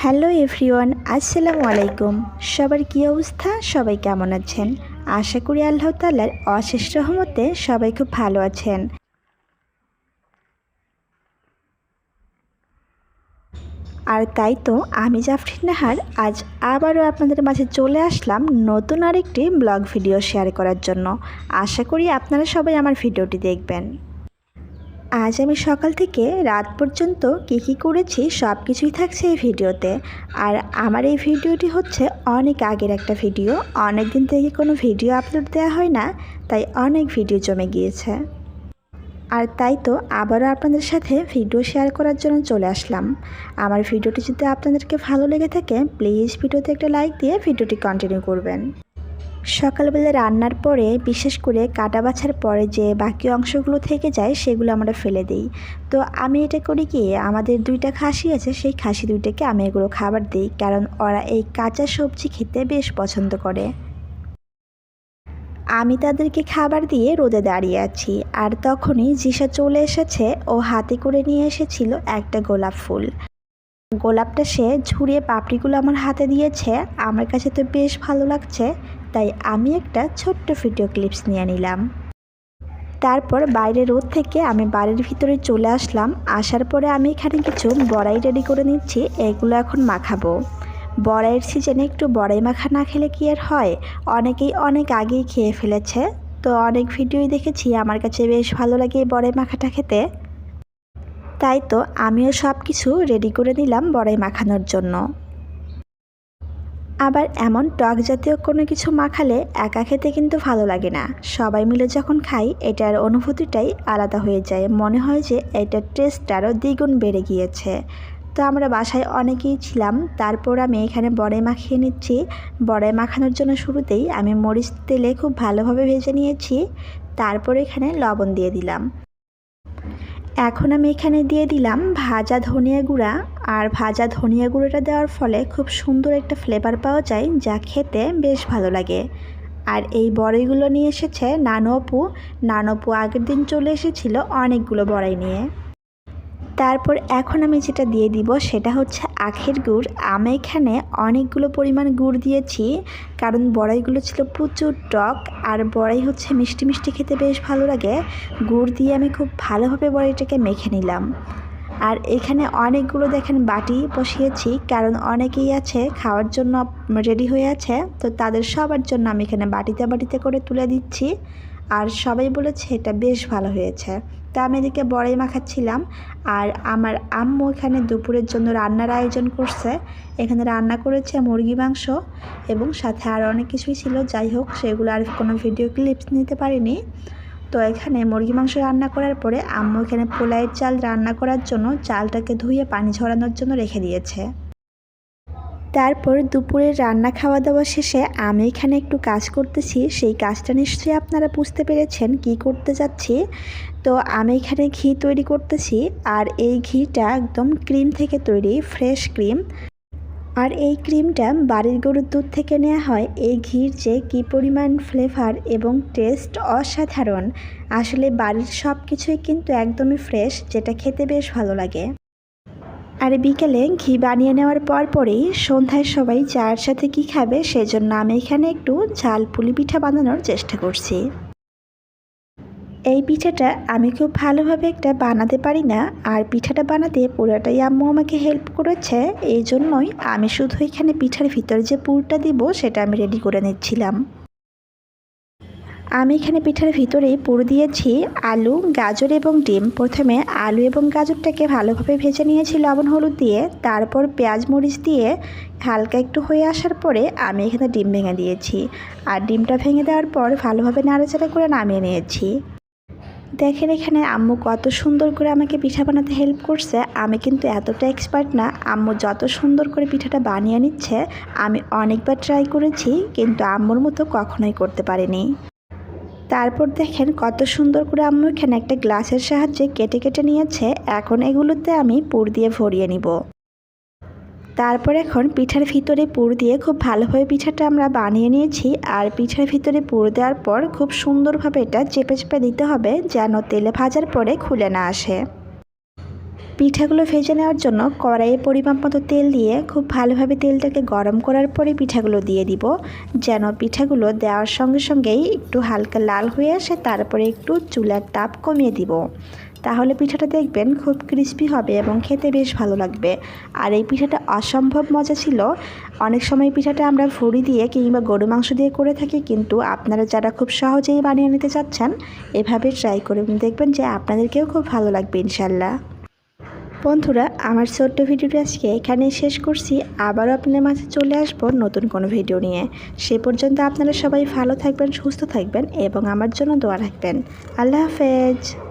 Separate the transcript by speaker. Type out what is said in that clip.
Speaker 1: Hello everyone, আসসালামু আলাইকুম। সবার কী অবস্থা? সবাই কেমন আছেন? আশা করি আল্লাহ তাল্লার অশেষ রহমতে সবাই খুব ভালো আছেন। আর তাই তো, আমি জাফরিন নাহার। আজ আবারও আপনাদের মাঝে চলে আসলাম নতুন আরেকটি ব্লগ ভিডিও শেয়ার করার জন্য। আশা করি আপনারা সবাই আমার ভিডিওটি দেখবেন। আজ আমি সকাল থেকে রাত পর্যন্ত কী কী করেছি সব কিছুই থাকছে এই ভিডিওতে। আর আমার এই ভিডিওটি হচ্ছে অনেক আগের একটা ভিডিও। অনেক দিন থেকে কোনো ভিডিও আপলোড দেওয়া হয় না, তাই অনেক ভিডিও জমে গিয়েছে। আর তাই তো আবারও আপনাদের সাথে ভিডিও শেয়ার করার জন্য চলে আসলাম। আমার ভিডিওটি যদি আপনাদেরকে ভালো লেগে থাকে প্লিজ ভিডিওতে একটা লাইক দিয়ে ভিডিওটি কন্টিনিউ করবেন। সকালবেলা রান্নার পরে, বিশেষ করে কাটা বাছার পরে যে বাকি অংশগুলো থেকে যায়, সেগুলো আমরা ফেলে দিই। তো আমি এটা করি কি, আমাদের দুইটা খাসি আছে, সেই খাসি দুইটাকে আমি এগুলো খাবার দিই, কারণ ওরা এই কাঁচা সবজি খেতে বেশ পছন্দ করে। আমি তাদেরকে খাবার দিয়ে রোদে দাঁড়িয়ে আছি, আর তখনই জিসা চলে এসেছে, ও হাতে করে নিয়ে এসেছিল একটা গোলাপ ফুল। গোলাপটা সে ঝুড়িয়ে পাপড়িগুলো আমার হাতে দিয়েছে, আমার কাছে তো বেশ ভালো লাগছে তাই আমি একটা ছোট্ট ভিডিও ক্লিপস নিয়ে নিলাম। তারপর বাইরে রোদ থেকে আমি বাড়ির ভিতরে চলে আসলাম। আসার পরে আমি এখানে কিছু বড়াই রেডি করে নিচ্ছি, এগুলো এখন মাখাবো। বড়াইয়ের সিজনে একটু বড়াই মাখা না খেলে কি আর হয়? অনেকেই অনেক আগেই খেয়ে ফেলেছে। তো অনেক ভিডিওই দেখেছি, আমার কাছে বেশ ভালো লাগে এই বড়াই মাখাটা খেতে। তাই তো আমিও সব কিছু রেডি করে নিলাম বড়াই মাখানোর জন্য। আবার এমন টক জাতীয় কোনো কিছু মাখালে একা খেতে কিন্তু ভালো লাগে না। সবাই মিলে যখন খাই, এটার অনুভূতিটাই আলাদা হয়ে যায়। মনে হয় যে এটার টেস্ট আরও দ্বিগুণ বেড়ে গিয়েছে। তো আমরা বাসায় অনেকেই ছিলাম। তারপর আমি এখানে বড়াই মাখিয়ে নিচ্ছি। বড়াই মাখানোর জন্য শুরুতেই আমি মরিচ তেলে খুব ভালোভাবে ভেজে নিয়েছি। তারপর এখানে লবণ দিয়ে দিলাম। এখন আমি এখানে দিয়ে দিলাম ভাজা ধনিয়া গুঁড়া আর ভাজা ধনিয়া গুঁড়োটা দেওয়ার ফলে খুব সুন্দর একটা ফ্লেভার পাওয়া যায়, যা খেতে বেশ ভালো লাগে। আর এই বড়াইগুলো নিয়ে এসেছে নানু আপু। নানু আপু আগের দিন চলে এসেছিল অনেকগুলো বড়াই নিয়ে। তারপর এখন আমি যেটা দিয়ে দিব সেটা হচ্ছে আখের গুড়। আমি এখানে অনেকগুলো পরিমাণ গুড় দিয়েছি, কারণ বড়াইগুলো ছিল প্রচুর টক, আর বড়াই হচ্ছে মিষ্টি মিষ্টি খেতে বেশ ভালো লাগে। গুড় দিয়ে আমি খুব ভালোভাবে বড়াইটাকে মেখে নিলাম। আর এখানে অনেকগুলো দেখেন বাটি বসিয়েছি, কারণ অনেকেই আছে খাওয়ার জন্য রেডি হয়ে আছে, তো তাদের সবার জন্য আমি এখানে বাটিতে বাটিতে করে তুলে দিচ্ছি। আর সবাই বলেছে এটা বেশ ভালো হয়েছে। তা আমি এদিকে বড়াই মাখাচ্ছিলাম, আর আমার আম্মু এখানে দুপুরের জন্য রান্নার আয়োজন করছে। এখানে রান্না করেছে মুরগি মাংস এবং সাথে আর অনেক কিছুই ছিল। যাই হোক, সেগুলো আর কোনো ভিডিও ক্লিপস নিতে পারিনি। তো এখানে মুরগি মাংস রান্না করার পরে আম্মু এখানে পোলাইয়ের চাল রান্না করার জন্য চালটাকে ধুয়ে পানি ঝরানোর জন্য রেখে দিয়েছে। তারপর দুপুরের রান্না খাওয়া দাওয়া শেষে আমি এখানে একটু কাজ করতেছি। সেই কাজটা নিশ্চয়ই আপনারা বুঝতে পেরেছেন কি করতে যাচ্ছি। তো আমি এখানে ঘি তৈরি করতেছি আর এই ঘিটা একদম ক্রিম থেকে তৈরি, ফ্রেশ ক্রিম। আর এই ক্রিমটা বাড়ির গরুর দুধ থেকে নেওয়া হয়। এই ঘির যে কী পরিমাণ ফ্লেভার এবং টেস্ট অসাধারণ। আসলে বাড়ির সব কিছুই কিন্তু একদমই ফ্রেশ যেটা খেতে বেশ ভালো লাগে। আর বিকেলে ঘি বানিয়ে নেওয়ার পর পরেই সন্ধ্যায় সবাই চায়ের সাথে কি খাবে, সেজন্য আমি এখানে একটু ঝাল পুলি পিঠা বানানোর চেষ্টা করছি। এই পিঠাটা আমি খুব ভালোভাবে একটা বানাতে পারি না, আর পিঠাটা বানাতে পুরোটাই আম্মু আমাকে হেল্প করেছে, এই জন্যই আমি শুধু এখানে পিঠার ভিতরে যে পুরটা দিব সেটা আমি রেডি করে নিচ্ছিলাম। আমি এখানে পিঠার ভিতরে পুর দিয়েছি, আলু, গাজর এবং ডিম। প্রথমে আলু এবং গাজরটাকে ভালোভাবে ভেজে নিয়েছি লবণ হলুদ দিয়ে, তারপর পেঁয়াজ মরিচ দিয়ে হালকা একটু হয়ে আসার পরে আমি এখানে ডিম ভেঙে দিয়েছি। আর ডিমটা ভেঙে দেওয়ার পর ভালোভাবে নাড়াচাড়া করে নামিয়ে নিয়েছি। দেখেন এখানে আম্মু কত সুন্দর করে আমাকে পিঠা বানাতে হেল্প করছে। আমি কিন্তু এতটা এক্সপার্ট না। আম্মু যত সুন্দর করে পিঠাটা বানিয়ে নিচ্ছে, আমি অনেকবার ট্রাই করেছি, কিন্তু আম্মুর মতো কখনোই করতে পারিনি। তারপর দেখেন কত সুন্দর করে আম্মু এখানে একটা গ্লাসের সাহায্যে কেটে কেটে নিয়েছে। এখন এগুলোতে আমি পুর দিয়ে ভরিয়ে নিব। তারপর এখন পিঠার ভিতরে পুর দিয়ে খুব ভালোভাবে পিঠাটা আমরা বানিয়ে নিয়েছি। আর পিঠার ভিতরে পুর দেওয়ার পর খুব সুন্দরভাবে এটা চেপে চেপে দিতে হবে যেন তেলে ভাজার পরে খুলে না আসে। পিঠাগুলো ভেজে নেওয়ার জন্য কড়াইয়ে পরিমাপ মতো তেল দিয়ে খুব ভালোভাবে তেলটাকে গরম করার পরে পিঠাগুলো দিয়ে দিব। যেন পিঠাগুলো দেওয়ার সঙ্গে সঙ্গেই একটু হালকা লাল হয়ে আসে, তারপরে একটু চুলার তাপ কমিয়ে দিব। তাহলে পিঠাটা দেখবেন খুব ক্রিস্পি হবে এবং খেতে বেশ ভালো লাগবে। আর এই পিঠাটা অসম্ভব মজা ছিল। অনেক সময় পিঠাটা আমরা ভুড়ি দিয়ে কিংবা গরু মাংস দিয়ে করে থাকি, কিন্তু আপনারা যারা খুব সহজেই বানিয়ে নিতে চাচ্ছেন, এভাবে ট্রাই করে দেখবেন যে আপনাদেরকেও খুব ভালো লাগবে ইনশাল্লাহ। বন্ধুরা, আমার ছোট্ট ভিডিওটি আজকে এখানে শেষ করছি। আবারও আপনাদের মাঝে চলে আসব নতুন কোনো ভিডিও নিয়ে। সে পর্যন্ত আপনারা সবাই ভালো থাকবেন, সুস্থ থাকবেন এবং আমার জন্য দোয়া রাখবেন। আল্লাহ হাফেজ।